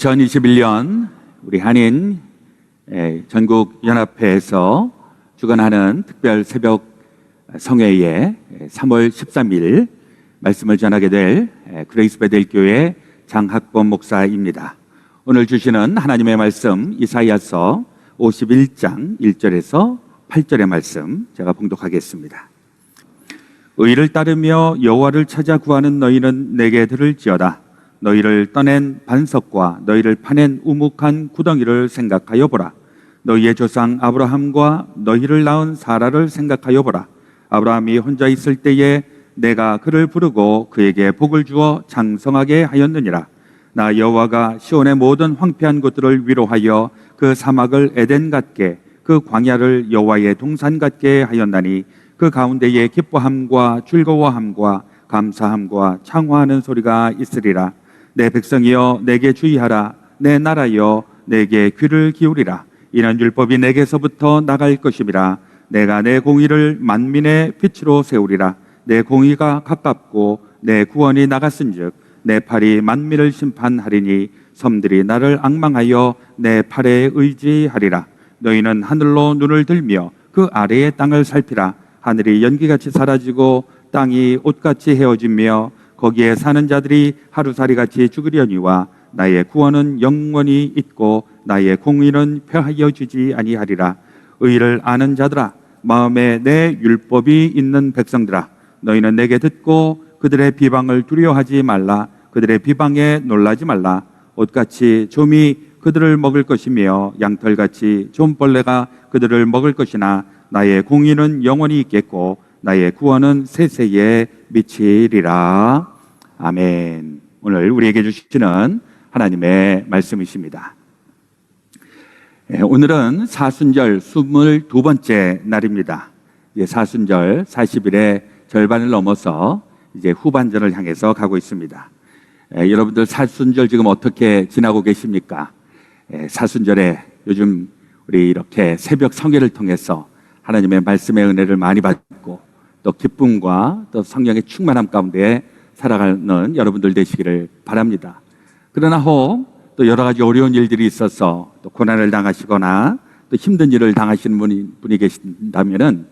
2021년 우리 한인 에, 전국 연합회에서 주관하는 특별 새벽 성회에 3월 13일 말씀을 전하게 될 에, 그레이스 베델 교회 장학범 목사입니다. 오늘 주시는 하나님의 말씀 이사야서 51장 1절에서 8절의 말씀 제가 봉독하겠습니다. 의를 따르며 여호와를 찾아 구하는 너희는 내게 들을지어다. 너희를 떠낸 반석과 너희를 파낸 우묵한 구덩이를 생각하여 보라. 너희의 조상 아브라함과 너희를 낳은 사라를 생각하여 보라. 아브라함이 혼자 있을 때에 내가 그를 부르고 그에게 복을 주어 장성하게 하였느니라. 나 여호와가 시온의 모든 황폐한 곳들을 위로하여 그 사막을 에덴 같게 그 광야를 여호와의 동산 같게 하였나니 그 가운데에 기뻐함과 즐거워함과 감사함과 창화하는 소리가 있으리라. 내 백성이여 내게 주의하라. 내 나라여 내게 귀를 기울이라. 이는 율법이 내게서부터 나갈 것임이라. 내가 내 공의를 만민의 빛으로 세우리라. 내 공의가 가깝고 내 구원이 나갔은즉 내 팔이 만민을 심판하리니 섬들이 나를 앙망하여 내 팔에 의지하리라. 너희는 하늘로 눈을 들며 그 아래의 땅을 살피라. 하늘이 연기같이 사라지고 땅이 옷같이 헤어지며 거기에 사는 자들이 하루살이 같이 죽으려니와 나의 구원은 영원히 있고 나의 공의는 펴하여 주지 아니하리라. 의를 아는 자들아 마음에 내 율법이 있는 백성들아 너희는 내게 듣고 그들의 비방을 두려워하지 말라. 그들의 비방에 놀라지 말라. 옷같이 좀이 그들을 먹을 것이며 양털같이 좀벌레가 그들을 먹을 것이나 나의 공의는 영원히 있겠고 나의 구원은 세세에 미치리라. 아멘. 오늘 우리에게 주시는 하나님의 말씀이십니다. 예, 오늘은 사순절 22번째 날입니다. 사순절 40일의 절반을 넘어서 이제 후반전을 향해서 가고 있습니다. 예, 여러분들 사순절 지금 어떻게 지나고 계십니까? 예, 사순절에 요즘 우리 이렇게 새벽 성회를 통해서 하나님의 말씀의 은혜를 많이 받고 또 기쁨과 또 성령의 충만함 가운데 살아가는 여러분들 되시기를 바랍니다. 그러나 혹 또 여러 가지 어려운 일들이 있어서 또 고난을 당하시거나 또 힘든 일을 당하시는 분이, 분이 계신다면은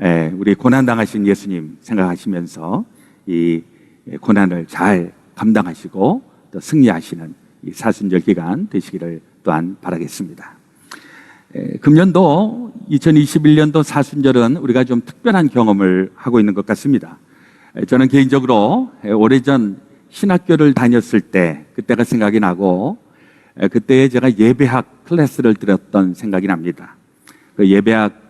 에, 우리 고난 당하신 예수님 생각하시면서 이 고난을 잘 감당하시고 또 승리하시는 이 사순절 기간 되시기를 또한 바라겠습니다. 에, 금년도 2021년도 사순절은 우리가 좀 특별한 경험을 하고 있는 것 같습니다. 에, 저는 개인적으로 에, 오래전 신학교를 다녔을 때 그때가 생각이 나고 에, 그때 제가 예배학 클래스를 들었던 생각이 납니다. 그 예배학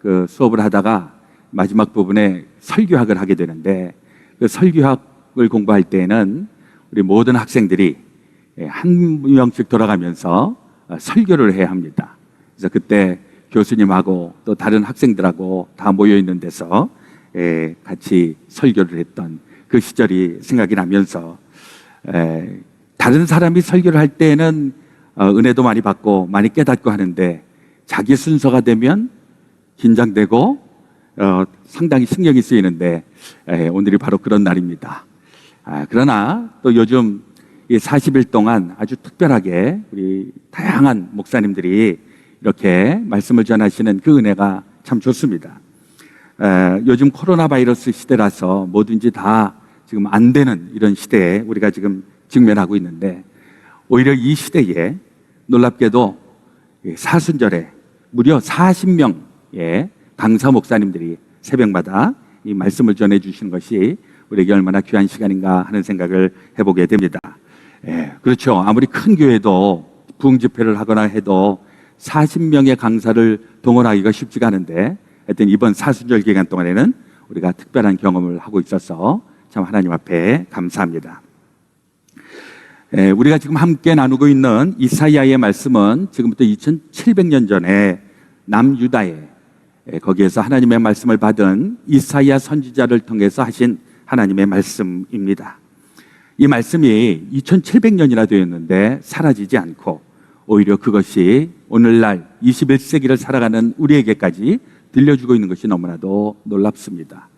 그 수업을 하다가 마지막 부분에 설교학을 하게 되는데 그 설교학을 공부할 때에는 우리 모든 학생들이 예, 한 명씩 돌아가면서 어, 설교를 해야 합니다. 그래서 그때 교수님하고 또 다른 학생들하고 다 모여 있는 데서 예, 같이 설교를 했던 그 시절이 생각이 나면서 에, 다른 사람이 설교를 할 때에는 어, 은혜도 많이 받고 많이 깨닫고 하는데 자기 순서가 되면 긴장되고 어, 상당히 신경이 쓰이는데 에, 오늘이 바로 그런 날입니다. 아, 그러나 또 요즘 이 40일 동안 아주 특별하게 우리 다양한 목사님들이 이렇게 말씀을 전하시는 그 은혜가 참 좋습니다. 에, 요즘 코로나 바이러스 시대라서 뭐든지 다 지금 안 되는 이런 시대에 우리가 지금 직면하고 있는데 오히려 이 시대에 놀랍게도 이 사순절에 무려 40명 의 강사 목사님들이 새벽마다 이 말씀을 전해 주시는 것이 우리에게 얼마나 귀한 시간인가 하는 생각을 해보게 됩니다. 예, 그렇죠. 아무리 큰 교회도 부흥 집회를 하거나 해도 40명의 강사를 동원하기가 쉽지가 않은데 하여튼 이번 사순절 기간 동안에는 우리가 특별한 경험을 하고 있어서 참 하나님 앞에 감사합니다. 예, 우리가 지금 함께 나누고 있는 이사야의 말씀은 지금부터 2700년 전에 남유다에 예, 거기에서 하나님의 말씀을 받은 이사야 선지자를 통해서 하신 하나님의 말씀입니다. 이 말씀이 2700년이나 되었는데 사라지지 않고 오히려 그것이 오늘날 21세기를 살아가는 우리에게까지 들려주고 있는 것이 너무나도 놀랍습니다.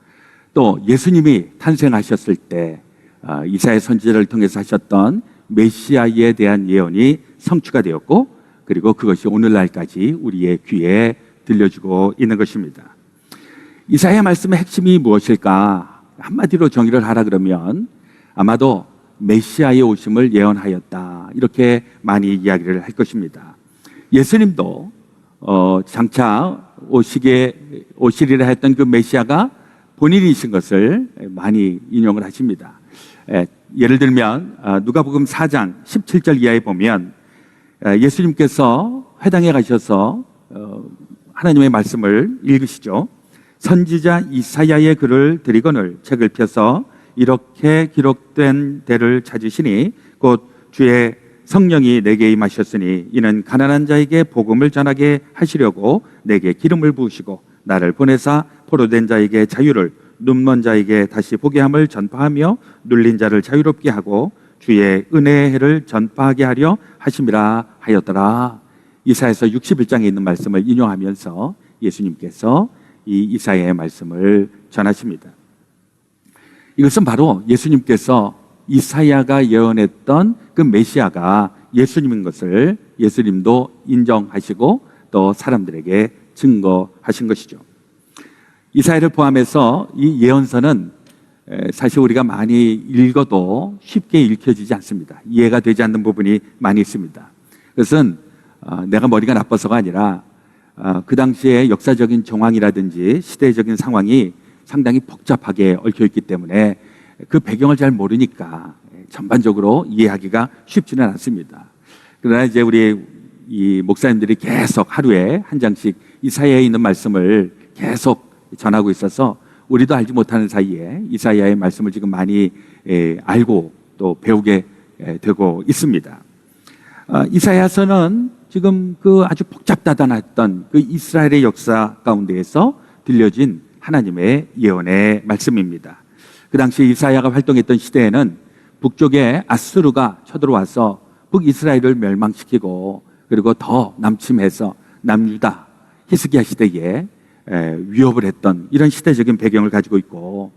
또 예수님이 탄생하셨을 때 아, 이사야 선지자를 통해서 하셨던 메시아에 대한 예언이 성취가 되었고 그리고 그것이 오늘날까지 우리의 귀에 들려주고 있는 것입니다. 이사야 말씀의 핵심이 무엇일까? 한마디로 정의를 하라 그러면 아마도 메시아의 오심을 예언하였다. 이렇게 많이 이야기를 할 것입니다. 예수님도 어, 장차 오시게 오시리라 했던 그 메시아가 본인이신 것을 많이 인용을 하십니다. 에, 예를 들면 아, 누가복음 4장 17절 이하에 보면 에, 예수님께서 회당에 가셔서 어, 하나님의 말씀을 읽으시죠. 선지자 이사야의 글을 드리거늘 책을 펴서 이렇게 기록된 대를 찾으시니 곧 주의 성령이 내게 임하셨으니 이는 가난한 자에게 복음을 전하게 하시려고 내게 기름을 부으시고 나를 보내사 포로된 자에게 자유를 눈먼 자에게 다시 보게 함을 전파하며 눌린 자를 자유롭게 하고 주의 은혜의 해를 전파하게 하려 하심이라 하였더라. 이사에서 61장에 있는 말씀을 인용하면서 예수님께서 이 이사야의 말씀을 전하십니다. 이것은 바로 예수님께서 이사야가 예언했던 그 메시아가 예수님인 것을 예수님도 인정하시고 또 사람들에게 증거하신 것이죠. 이사야를 포함해서 이 예언서는 에, 사실 우리가 많이 읽어도 쉽게 읽혀지지 않습니다. 이해가 되지 않는 부분이 많이 있습니다. 그것은 어, 내가 머리가 나빠서가 아니라 어, 그 당시의 역사적인 정황이라든지 시대적인 상황이 상당히 복잡하게 얽혀 있기 때문에 그 배경을 잘 모르니까 전반적으로 이해하기가 쉽지는 않습니다. 그러나 이제 우리 이 목사님들이 계속 하루에 한 장씩 이사야에 있는 말씀을 계속 전하고 있어서 우리도 알지 못하는 사이에 이사야의 말씀을 지금 많이 에, 알고 또 배우게 에, 되고 있습니다. 어, 이사야서는 지금 그 아주 복잡다단했던 그 이스라엘의 역사 가운데에서 들려진 하나님의 예언의 말씀입니다. 그 당시 이사야가 활동했던 시대에는 북쪽에 아수르가 쳐들어와서 북이스라엘을 멸망시키고 그리고 더 남침해서 남유다 히스기야 시대에 에, 위협을 했던 이런 시대적인 배경을 가지고 있고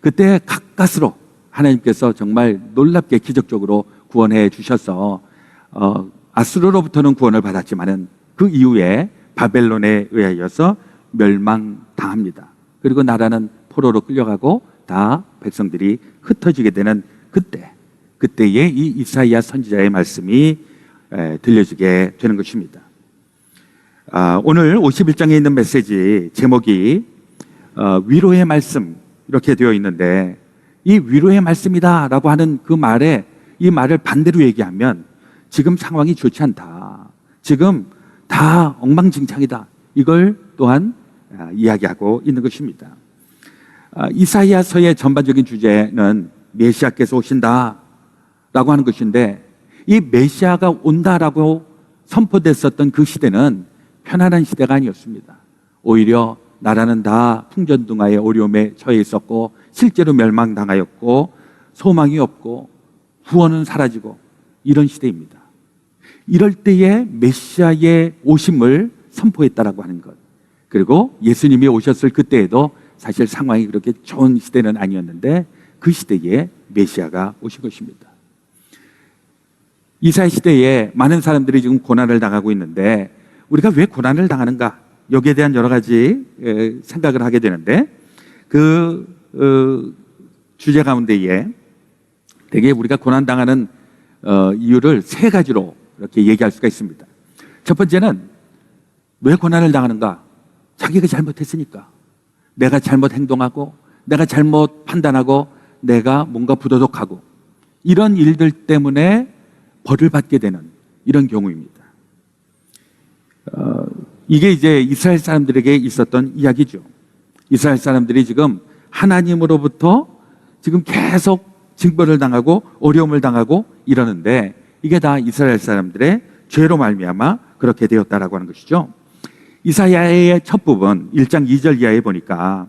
그때 가까스로 하나님께서 정말 놀랍게 기적적으로 구원해 주셔서 어, 아수르로부터는 구원을 받았지만은 그 이후에 바벨론에 의하여서 멸망당합니다. 그리고 나라는 포로로 끌려가고 다 백성들이 흩어지게 되는 그때 그때에 이 이사이야 선지자의 말씀이 에, 들려지게 되는 것입니다. 아, 오늘 51장에 있는 메시지 제목이 어, 위로의 말씀 이렇게 되어 있는데 이 위로의 말씀이다라고 하는 그 말에 이 말을 반대로 얘기하면 지금 상황이 좋지 않다. 지금 다 엉망진창이다. 이걸 또한 아, 이야기하고 있는 것입니다. 아, 이사야서의 전반적인 주제는 메시아께서 오신다라고 하는 것인데 이 메시아가 온다라고 선포됐었던 그 시대는 편안한 시대가 아니었습니다. 오히려 나라는 다 풍전등화의 어려움에 처해 있었고 실제로 멸망당하였고 소망이 없고 구원은 사라지고 이런 시대입니다. 이럴 때에 메시아의 오심을 선포했다라고 하는 것. 그리고 예수님이 오셨을 그때에도 사실 상황이 그렇게 좋은 시대는 아니었는데 그 시대에 메시아가 오신 것입니다. 이사야 시대에 많은 사람들이 지금 고난을 당하고 있는데 우리가 왜 고난을 당하는가 여기에 대한 여러 가지 에, 생각을 하게 되는데 그 어, 주제 가운데에 되게 우리가 고난 당하는 어, 이유를 세 가지로 이렇게 얘기할 수가 있습니다. 첫 번째는 왜 고난을 당하는가? 자기가 잘못했으니까. 내가 잘못 행동하고, 내가 잘못 판단하고, 내가 뭔가 부도덕하고, 이런 일들 때문에 벌을 받게 되는 이런 경우입니다. 어, 이게 이제 이스라엘 사람들에게 있었던 이야기죠. 이스라엘 사람들이 지금 하나님으로부터 지금 계속 징벌을 당하고 어려움을 당하고 이러는데 이게 다 이스라엘 사람들의 죄로 말미암아 그렇게 되었다라고 하는 것이죠. 이사야의 첫 부분 1장 2절 이하에 보니까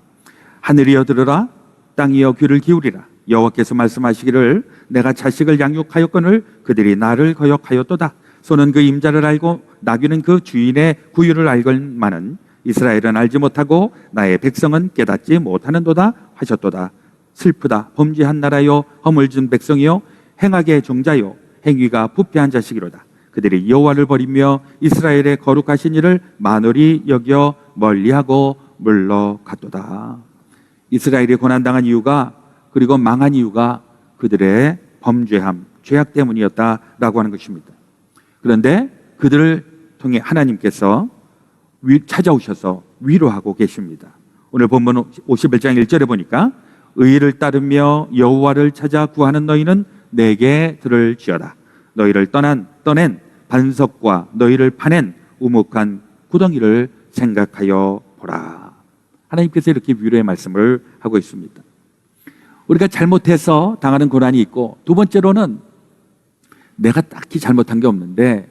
하늘이여 들으라 땅이여 귀를 기울이라 여호와께서 말씀하시기를 내가 자식을 양육하였거늘 그들이 나를 거역하였도다. 소는 그 임자를 알고 나귀는 그 주인의 구유를 알건만은 이스라엘은 알지 못하고 나의 백성은 깨닫지 못하는도다 하셨도다. 슬프다. 범죄한 나라요 허물진 백성이요 행악의 종자요 행위가 부패한 자식이로다. 그들이 여호와를 버리며 이스라엘의 거룩하신 이를 만홀히 여겨 멀리하고 물러갔도다. 이스라엘이 고난당한 이유가 그리고 망한 이유가 그들의 범죄함, 죄악 때문이었다라고 하는 것입니다. 그런데 그들을 통해 하나님께서 위- 찾아오셔서 위로하고 계십니다. 오늘 본문 51장 1절에 보니까 의를 따르며 여호와를 찾아 구하는 너희는 내게 들을 지어다. 너희를 떠난 떠낸 반석과 너희를 파낸 우묵한 구덩이를 생각하여 보라. 하나님께서 이렇게 위로의 말씀을 하고 있습니다. 우리가 잘못해서 당하는 고난이 있고 두 번째로는 내가 딱히 잘못한 게 없는데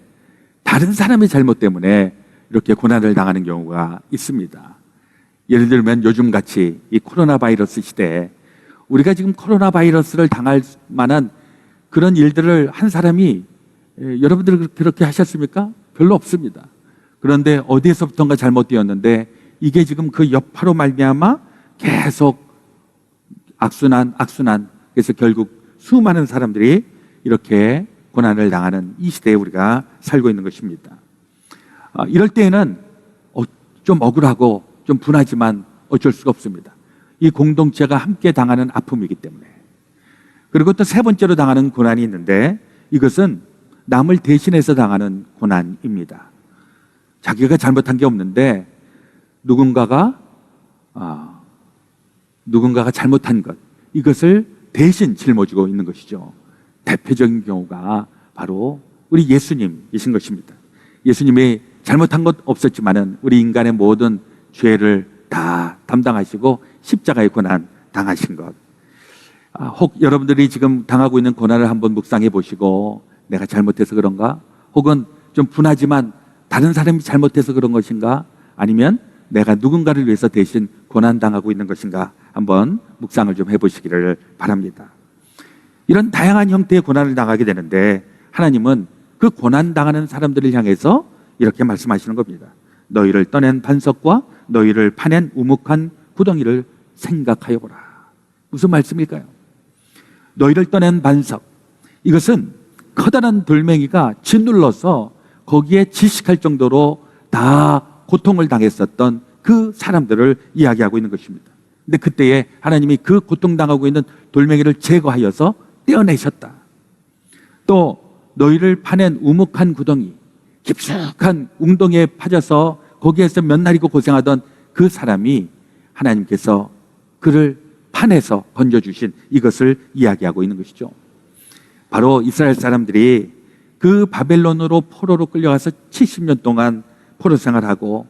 다른 사람의 잘못 때문에 이렇게 고난을 당하는 경우가 있습니다. 예를 들면 요즘 같이 이 코로나 바이러스 시대에 우리가 지금 코로나 바이러스를 당할 만한 그런 일들을 한 사람이 에, 여러분들 그렇게 하셨습니까? 별로 없습니다. 그런데 어디에서부턴가 잘못되었는데 이게 지금 그 여파로 말미암아 계속 악순환, 악순환. 그래서 결국 수많은 사람들이 이렇게 고난을 당하는 이 시대에 우리가 살고 있는 것입니다. 아, 이럴 때에는 어, 좀 억울하고 좀 분하지만 어쩔 수가 없습니다. 이 공동체가 함께 당하는 아픔이기 때문에. 그리고 또 세 번째로 당하는 고난이 있는데 이것은 남을 대신해서 당하는 고난입니다. 자기가 잘못한 게 없는데 누군가가 아, 누군가가 잘못한 것 이것을 대신 짊어지고 있는 것이죠. 대표적인 경우가 바로 우리 예수님이신 것입니다. 예수님이 잘못한 것 없었지만은 우리 인간의 모든 죄를 다 담당하시고 십자가의 고난 당하신 것. 아, 혹 여러분들이 지금 당하고 있는 고난을 한번 묵상해 보시고 내가 잘못해서 그런가? 혹은 좀 분하지만 다른 사람이 잘못해서 그런 것인가? 아니면 내가 누군가를 위해서 대신 고난 당하고 있는 것인가? 한번 묵상을 좀 해보시기를 바랍니다. 이런 다양한 형태의 고난을 당하게 되는데 하나님은 그 고난 당하는 사람들을 향해서 이렇게 말씀하시는 겁니다. 너희를 떠낸 반석과 너희를 파낸 우묵한 구덩이를 생각하여 보라. 무슨 말씀일까요? 너희를 떠낸 반석. 이것은 커다란 돌멩이가 짓눌러서 거기에 질식할 정도로 다 고통을 당했었던 그 사람들을 이야기하고 있는 것입니다. 근데 그때에 하나님이 그 고통당하고 있는 돌멩이를 제거하여서 떼어내셨다. 또 너희를 파낸 우묵한 구덩이, 깊숙한 웅덩이에 파져서 거기에서 몇 날이고 고생하던 그 사람이 하나님께서 그를 판에서 건져주신 이것을 이야기하고 있는 것이죠. 바로 이스라엘 사람들이 그 바벨론으로 포로로 끌려가서 70년 동안 포로 생활하고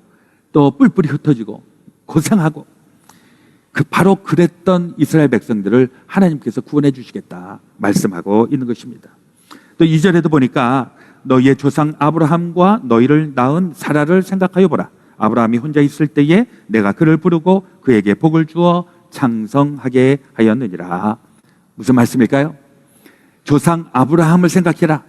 또 뿔뿔이 흩어지고 고생하고 그 바로 그랬던 이스라엘 백성들을 하나님께서 구원해 주시겠다 말씀하고 있는 것입니다. 또 2절에도 보니까 너희의 조상 아브라함과 너희를 낳은 사라를 생각하여 보라. 아브라함이 혼자 있을 때에 내가 그를 부르고 그에게 복을 주어 창성하게 하였느니라. 무슨 말씀일까요? 조상 아브라함을 생각해라.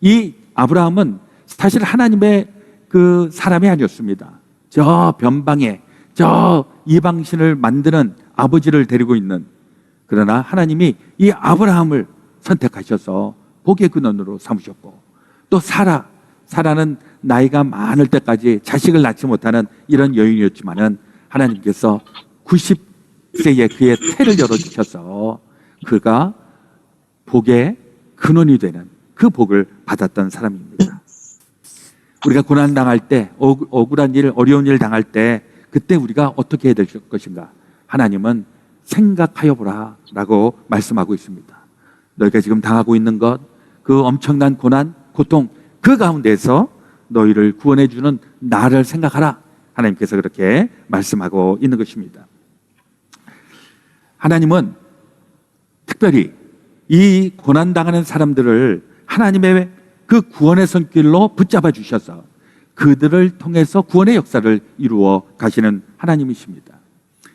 이 아브라함은 사실 하나님의 그 사람이 아니었습니다. 저 변방에 저 이방신을 만드는 아버지를 데리고 있는 그러나 하나님이 이 아브라함을 선택하셔서 복의 근원으로 삼으셨고 또 사라 사라는 나이가 많을 때까지 자식을 낳지 못하는 이런 여인이었지만은 하나님께서 90 세에 그의 태를 열어주셔서 그가 복의 근원이 되는 그 복을 받았던 사람입니다. 우리가 고난 당할 때 억- 억울한 일, 어려운 일 당할 때 그때 우리가 어떻게 해야 될 것인가? 하나님은 생각하여 보라라고 말씀하고 있습니다. 너희가 지금 당하고 있는 것, 그 엄청난 고난, 고통 그 가운데서 너희를 구원해 주는 나를 생각하라. 하나님께서 그렇게 말씀하고 있는 것입니다. 하나님은 특별히 이 고난 당하는 사람들을 하나님의 그 구원의 손길로 붙잡아 주셔서 그들을 통해서 구원의 역사를 이루어 가시는 하나님이십니다.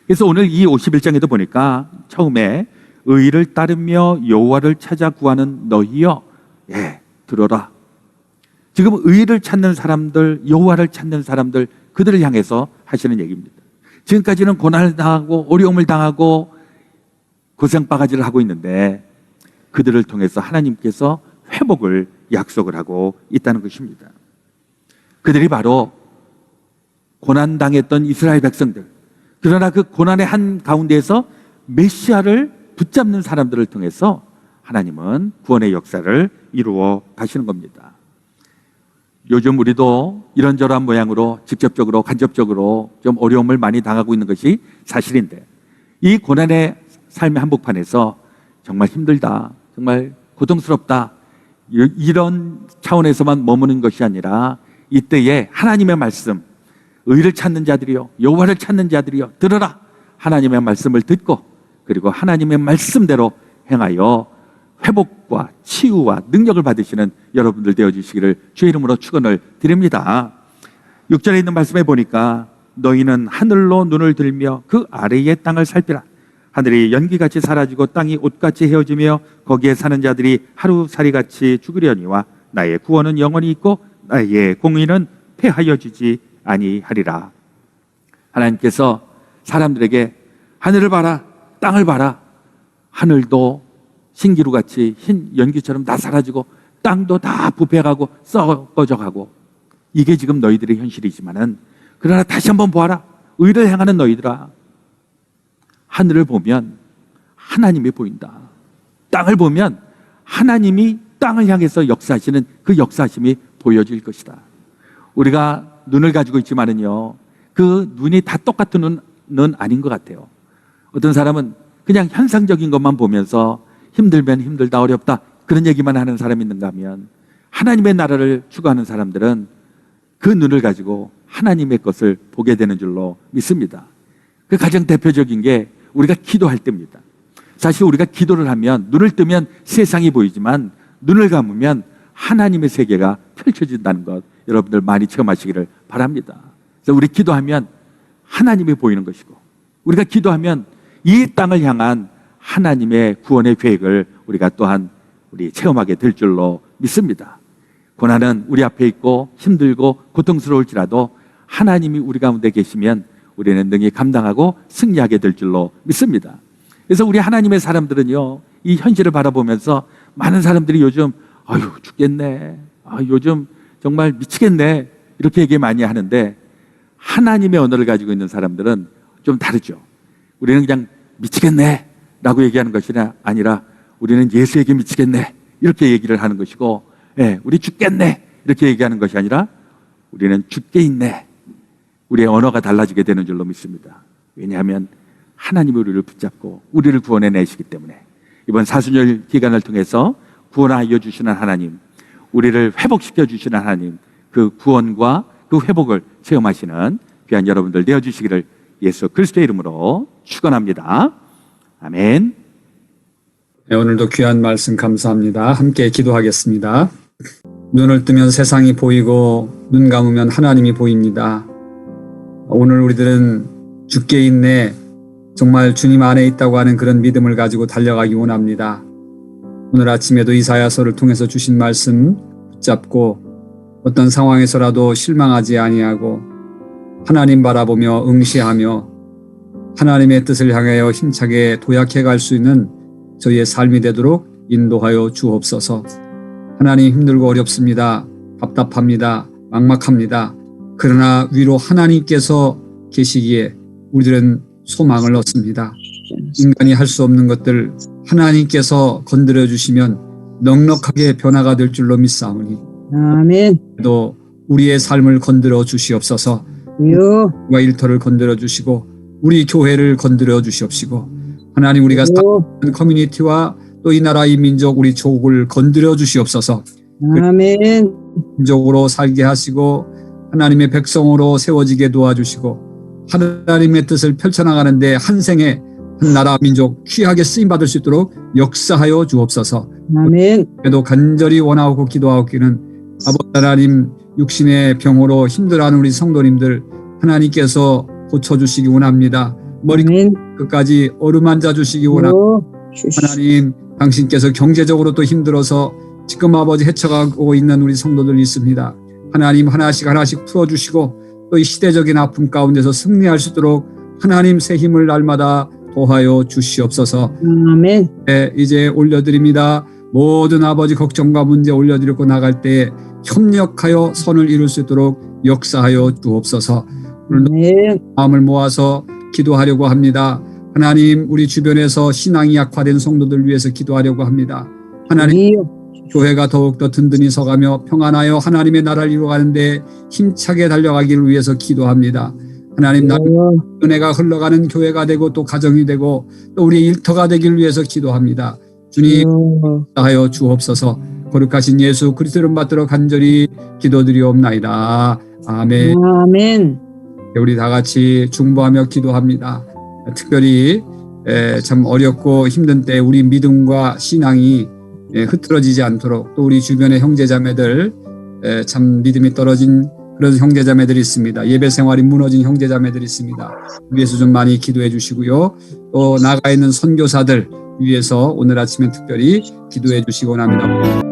그래서 오늘 이 51장에도 보니까 처음에 의를 따르며 여호와를 찾아 구하는 너희여 예 들어라 지금 의를 찾는 사람들 여호와를 찾는 사람들 그들을 향해서 하시는 얘기입니다 지금까지는 고난을 당하고 어려움을 당하고 고생 바가지를 하고 있는데 그들을 통해서 하나님께서 회복을 약속을 하고 있다는 것입니다 그들이 바로 고난 당했던 이스라엘 백성들 그러나 그 고난의 한 가운데에서 메시아를 붙잡는 사람들을 통해서 하나님은 구원의 역사를 이루어 가시는 겁니다. 요즘 우리도 이런저런 모양으로 직접적으로 간접적으로 좀 어려움을 많이 당하고 있는 것이 사실인데 이 고난의 삶의 한복판에서 정말 힘들다, 정말 고통스럽다 이- 이런 차원에서만 머무는 것이 아니라 이때에 하나님의 말씀 의를 찾는 자들이요 여호와를 찾는 자들이요 들으라 하나님의 말씀을 듣고 그리고 하나님의 말씀대로 행하여 회복과 치유와 능력을 받으시는 여러분들 되어 주시기를 주의 이름으로 축원을 드립니다. 6절에 있는 말씀에 보니까 너희는 하늘로 눈을 들며 그 아래의 땅을 살피라 하늘이 연기같이 사라지고 땅이 옷같이 헤어지며 거기에 사는 자들이 하루살이같이 죽으려니와 나의 구원은 영원히 있고 나의 공의는 패하여지지 아니하리라. 하나님께서 사람들에게 하늘을 봐라, 땅을 봐라. 하늘도 신기루같이 흰 연기처럼 다 사라지고 땅도 다 부패하고 썩어져가고 이게 지금 너희들의 현실이지만은 그러나 다시 한번 보아라. 의를 행하는 너희들아. 하늘을 보면 하나님이 보인다. 땅을 보면 하나님이 땅을 향해서 역사하시는 그 역사심이 보여질 것이다. 우리가 눈을 가지고 있지만은요, 그 눈이 다 똑같은 눈은 아닌 것 같아요. 어떤 사람은 그냥 현상적인 것만 보면서 힘들면 힘들다, 어렵다, 그런 얘기만 하는 사람이 있는가 하면 하나님의 나라를 추구하는 사람들은 그 눈을 가지고 하나님의 것을 보게 되는 줄로 믿습니다. 그 가장 대표적인 게 우리가 기도할 때입니다. 사실 우리가 기도를 하면 눈을 뜨면 세상이 보이지만 눈을 감으면 하나님의 세계가 펼쳐진다는 것 여러분들 많이 체험하시기를 바랍니다. 그래서 우리 기도하면 하나님이 보이는 것이고 우리가 기도하면 이 땅을 향한 하나님의 구원의 계획을 우리가 또한 우리 체험하게 될 줄로 믿습니다. 고난은 우리 앞에 있고 힘들고 고통스러울지라도 하나님이 우리 가운데 계시면 우리는 능히 감당하고 승리하게 될 줄로 믿습니다. 그래서 우리 하나님의 사람들은요, 이 현실을 바라보면서 많은 사람들이 요즘, 아유, 죽겠네. 아, 요즘 정말 미치겠네. 이렇게 얘기 많이 하는데, 하나님의 언어를 가지고 있는 사람들은 좀 다르죠. 우리는 그냥 미치겠네. 라고 얘기하는 것이 아니라, 우리는 예수에게 미치겠네. 이렇게 얘기를 하는 것이고, 예, 우리 죽겠네. 이렇게 얘기하는 것이 아니라, 우리는 죽게 있네. 우리의 언어가 달라지게 되는 줄로 믿습니다. 왜냐하면 하나님이 우리를 붙잡고 우리를 구원해 내시기 때문에 이번 사순절 기간을 통해서 구원하여 주시는 하나님, 우리를 회복시켜 주시는 하나님, 그 구원과 그 회복을 체험하시는 귀한 여러분들 되어 주시기를 예수 그리스도의 이름으로 축원합니다. 아멘. 네, 오늘도 귀한 말씀 감사합니다. 함께 기도하겠습니다. 눈을 뜨면 세상이 보이고 눈 감으면 하나님이 보입니다. 오늘 우리들은 죽게 있네 정말 주님 안에 있다고 하는 그런 믿음을 가지고 달려가기 원합니다. 오늘 아침에도 이사야서를 통해서 주신 말씀 붙잡고 어떤 상황에서라도 실망하지 아니하고 하나님 바라보며 응시하며 하나님의 뜻을 향하여 힘차게 도약해 갈 수 있는 저희의 삶이 되도록 인도하여 주옵소서. 하나님 힘들고 어렵습니다. 답답합니다. 막막합니다. 그러나 위로 하나님께서 계시기에 우리들은 소망을 얻습니다. 인간이 할 수 없는 것들 하나님께서 건드려 주시면 넉넉하게 변화가 될 줄로 믿사오니 아멘. 또 우리의 삶을 건드려 주시옵소서. 요. 우리와 일터를 건드려 주시고 우리 교회를 건드려 주시옵시고 하나님 우리가 요. 사는 커뮤니티와 또 이 나라 이 민족 우리 조국을 건드려 주시옵소서. 아멘. 민족으로 살게 하시고 하나님의 백성으로 세워지게 도와주시고 하나님의 뜻을 펼쳐나가는데 한 생에 한 나라 민족 귀하게 쓰임 받을 수 있도록 역사하여 주옵소서. 아멘. 그래도 간절히 원하고 기도하기는 아버지 하나님 육신의 병으로 힘들어하는 우리 성도님들 하나님께서 고쳐주시기 원합니다. 머리. 끝까지 어루만져 주시기 원합니다. 하나님, 당신께서 경제적으로 또 힘들어서 지금 아버지 헤쳐가고 있는 우리 성도들 있습니다. 하나님 하나씩 하나씩 풀어주시고 또 이 시대적인 아픔 가운데서 승리할 수 있도록 하나님 새 힘을 날마다 도하여 주시옵소서. 아멘. 네, 이제 올려드립니다. 모든 아버지 걱정과 문제 올려드리고 나갈 때 협력하여 선을 이룰 수 있도록 역사하여 주옵소서. 오늘도 아멘. 마음을 모아서 기도하려고 합니다. 하나님, 우리 주변에서 신앙이 약화된 성도들 위해서 기도하려고 합니다. 하나님, 주여. 교회가 더욱더 든든히 서가며 평안하여 하나님의 나라를 이루어가는데 힘차게 달려가기를 위해서 기도합니다. 하나님, 나 주여. 은혜가 흘러가는 교회가 되고 또 가정이 되고 또 우리 일터가 되기를 위해서 기도합니다. 주님, 주여. 하여 주옵소서. 거룩하신 예수 그리스도를 받들어 간절히 기도드리옵나이다. 아멘. 아멘. 우리 다 같이 중보하며 기도합니다. 특별히 에, 참 어렵고 힘든 때 우리 믿음과 신앙이 에, 흐트러지지 않도록 또 우리 주변의 형제자매들 에, 참 믿음이 떨어진 그런 형제자매들이 있습니다. 예배 생활이 무너진 형제자매들이 있습니다. 위해서 좀 많이 기도해 주시고요. 또 나가 있는 선교사들 위해서 오늘 아침에 특별히 기도해 주시기 원합니다.